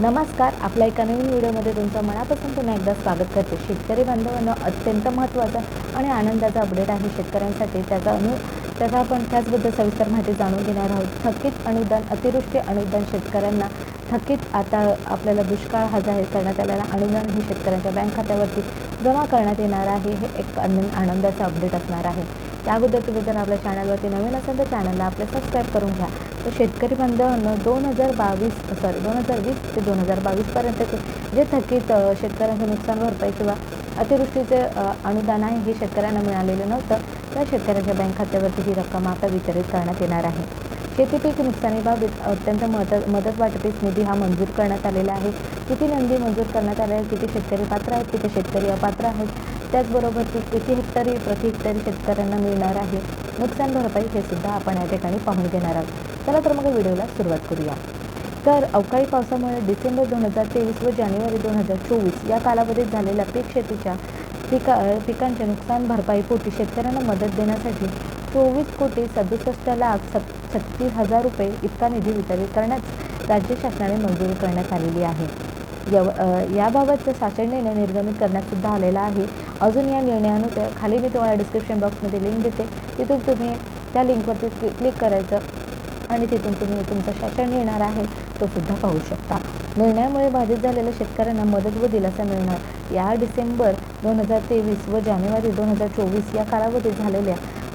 नमस्कार आपल्या एका नवीन व्हिडिओमध्ये तुमचं मनापासून पुन्हा एकदा स्वागत करते. शेतकरी बांधवांना अत्यंत महत्त्वाचा आणि आनंदाचा अपडेट आहे शेतकऱ्यांसाठी. त्याचा अनु त्याचा आपण त्याचबद्दल सविस्तर माहिती जाणून घेणार आहोत. थकीत अनुदान अतिवृष्टी अनुदान शेतकऱ्यांना थकीत आता आपल्याला दुष्काळ हा जाहीर करण्यात आलेला. अनुदान हे शेतकऱ्यांच्या बँक खात्यावरती जमा करण्यात येणार आहे. हे एक आनंद आनंदाचा अपडेट असणार आहे. त्या अगोदर तुम्ही जर आपल्या चॅनलवरती नवीन असाल तर चॅनलला आपल्या सबस्क्राईब करून घ्या. शेतकरी बांधवांना दोन हजार बावीस सॉरी दोन हजार वीस ते दोन हजार बावीसपर्यंतचे जे थकीत शेतकऱ्यांचं नुकसान भरपाई किंवा अतिवृष्टीचे अनुदान आहे हे शेतकऱ्यांना मिळालेलं नव्हतं त्या शेतकऱ्यांच्या बँक खात्यावरती ही रक्कम आता वितरित करण्यात येणार आहे. शेती पीक नुकसानीबाबत अत्यंत मदत मदत वाटपीस निधी हा मंजूर करण्यात आलेला आहे. किती नंदी मंजूर करण्यात आले आहे किती शेतकरी पात्र आहेत किती शेतकरी अपात्र आहेत त्याचबरोबर ती किती हेक्टरी प्रति हेक्टरी शेतकऱ्यांना मिळणार आहे नुकसान भरपाई हे सुद्धा आपण या ठिकाणी पाहून घेणार आहोत. चला तर मग व्हिडिओला सुरुवात करूया. तर अवकाळी पावसामुळे डिसेंबर दोन हजार तेवीस व जानेवारी दोन हजार चोवीस या कालावधीत झालेल्या पीक शेतीच्या पिका पिकांच्या नुकसान भरपाईपोटी शेतकऱ्यांना मदत देण्यासाठी चोवीस कोटी सदुसष्ट लाख सत छत्तीस हजार रुपये इतका निधी वितरित करण्यास राज्य शासनाने मंजुरी करण्यात आलेली आहे. यव याबाबतचा शासन निर्णय निर्गमित करण्यात सुद्धा आलेला आहे. अजून या निर्णयानुसार खाली मी तुम्हाला डिस्क्रिप्शन बॉक्समध्ये लिंक देते. तिथून तुम्ही त्या लिंकवरती क्लिक करायचं. आणि तिथून तुम्ही तुमचा शासन येणार आहे तो सुद्धा पाहू शकता. निर्णयामुळे बाधित झालेल्या शेतकऱ्यांना मदत व दिलासा मिळणार. या डिसेंबर दोन हजार तेवीस व जानेवारी दोन हजार चोवीस या कालावधीत झालेल्या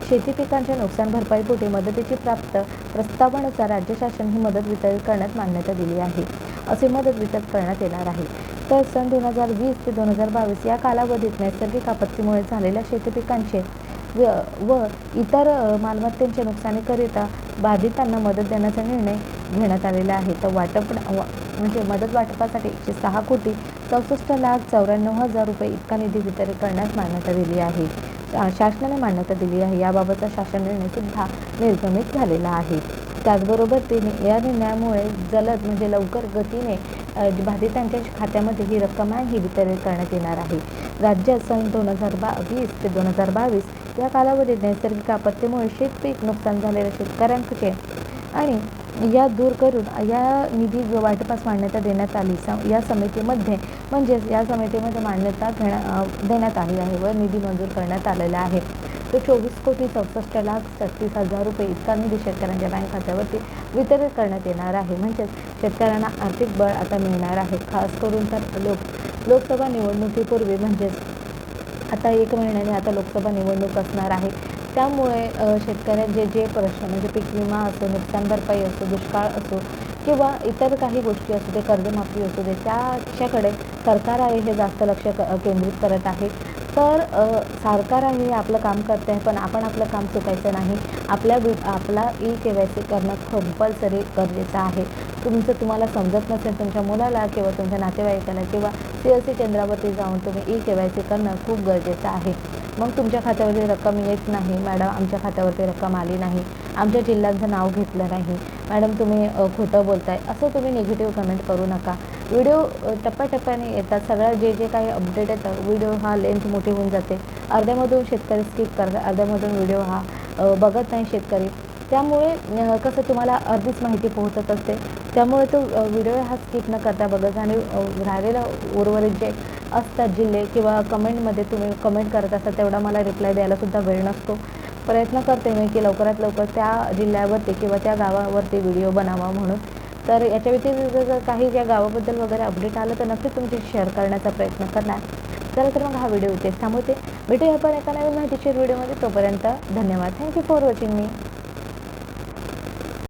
शेती पिकांच्या नुकसान भरपाईपोटी मदतीची प्राप्त प्रस्तावानुसार राज्य शासन ही मदत वितरित करण्यात मान्यता दिली आहे. असे मदत वितरित करण्यात येणार आहे. तर सन दोन हजार वीस ते दोन हजार बावीस या कालावधीत नैसर्गिक आपत्तीमुळे झालेल्या शेती व व इतर अ, मालमत्तेच्या नुकसानीकरिता बाधितांना मदत देण्याचा निर्णय घेण्यात आलेला आहे. तर वाटप वा- म्हणजे मदत वाटपासाठी एकशे सहा कोटी चौसष्ट लाख चौऱ्याण्णव हजार रुपये इतका निधी वितरित करण्यास मान्यता दिली आहे. शासनाने मान्यता दिली आहे. याबाबतचा शासन निर्णय सुद्धा निर्गमित झालेला आहे. त्याचबरोबर ते या निर्णयामुळे जलद म्हणजे लवकर गतीने बाधितांच्या खात्यामध्ये ही रक्कम आहे ही वितरित करण्यात येणार आहे. राज्यात सन दोन हजार बावीस ते दोन हजार बावीस या कालावधीत नैसर्गिक आपत्तीमुळे शेतपीक नुकसान झालेल्या शेतकऱ्यांचे आणि या दूर करून या निधी वाटपास मान्यता देण्यात आली स या समितीमध्ये म्हणजेच या समितीमध्ये मान्यता घेण्या देण्यात आली आहे व निधी मंजूर करण्यात आलेला आहे. तो चोवीस कोटी चौसष्ट लाख छत्तीस हजार रुपये इतका निधी शेतकऱ्यांच्या बँक खात्यावरती वितरित करण्यात येणार आहे. म्हणजेच शेतकऱ्यांना आर्थिक बळ आता मिळणार आहे. खास करून तर लोक लोकसभा निवडणुकीपूर्वी म्हणजेच आता एक महिन्याने आता लोकसभा निवडणूक असणार आहे. त्यामुळे शेतकऱ्यांचे जे प्रश्न म्हणजे पीक विमा असो नुकसान भरपाई असो दुष्काळ असो किंवा इतर काही गोष्टी असू दे कर्जमाफी असू दे त्याच्याकडे सरकार आहे हे जास्त लक्ष क केंद्रित करत आहे. तर सरकार आहे हे आपलं काम करते आहे पण आपण आपलं काम चुकायचं नाही. आपल्या वि आपला ई के वाय सी करणं कंपल्सरी गरजेचं आहे. तुमचं तुम्हाला समजत नसेल तुमच्या मुलाला किंवा तुमच्या नातेवाईकाला किंवा सी एस सी केंद्रावरती जाऊन तुम्ही ई के वाय सी करणं खूप गरजेचं आहे. मग तुमच्या खात्यावरती रक्कम येत नाही. मॅडम आमच्या खात्यावरती रक्कम आली नाही. आमच्या जिल्ह्यांचं नाव घेतलं नाही. मॅडम तुम्ही खोटं बोलताय. असं तुम्ही निगेटिव्ह कमेंट करू नका. व्हिडिओ टप्प्याटप्प्याने येतात. सगळ्या जे जे काही अपडेट येतात व्हिडिओ हा लेंथ मोठी होऊन जाते. अर्ध्यामधून शेतकरी स्किप करतात. अर्ध्यामधून व्हिडिओ हा बघत नाही शेतकरी. त्यामुळे कसं तुम्हाला अर्धीच माहिती पोहोचत असते. त्यामुळे तो व्हिडिओ हा स्किप न करता बघत आणि अ, राहिलेला उर्वरित जे असतात जिल्हे किंवा कमेंटमध्ये तुम्ही कमेंट करत असता तेवढा मला रिप्लाय द्यायलासुद्धा वेळ नसतो. प्रयत्न करते मी की लवकरात लवकर त्या जिल्ह्यावरती किंवा त्या गावावरती व्हिडिओ बनावा म्हणून. तर याच्या व्यतिरिक्त जर काही ज्या गावाबद्दल वगैरे अपडेट आलं तर नक्कीच तुमची शेअर करण्याचा प्रयत्न करणार. चला तर मग हा व्हिडिओ इथेच थांबवते. भेटूया आपण एका नवीन माहितीशीर व्हिडिओमध्ये. तोपर्यंत धन्यवाद. Thank you for watching me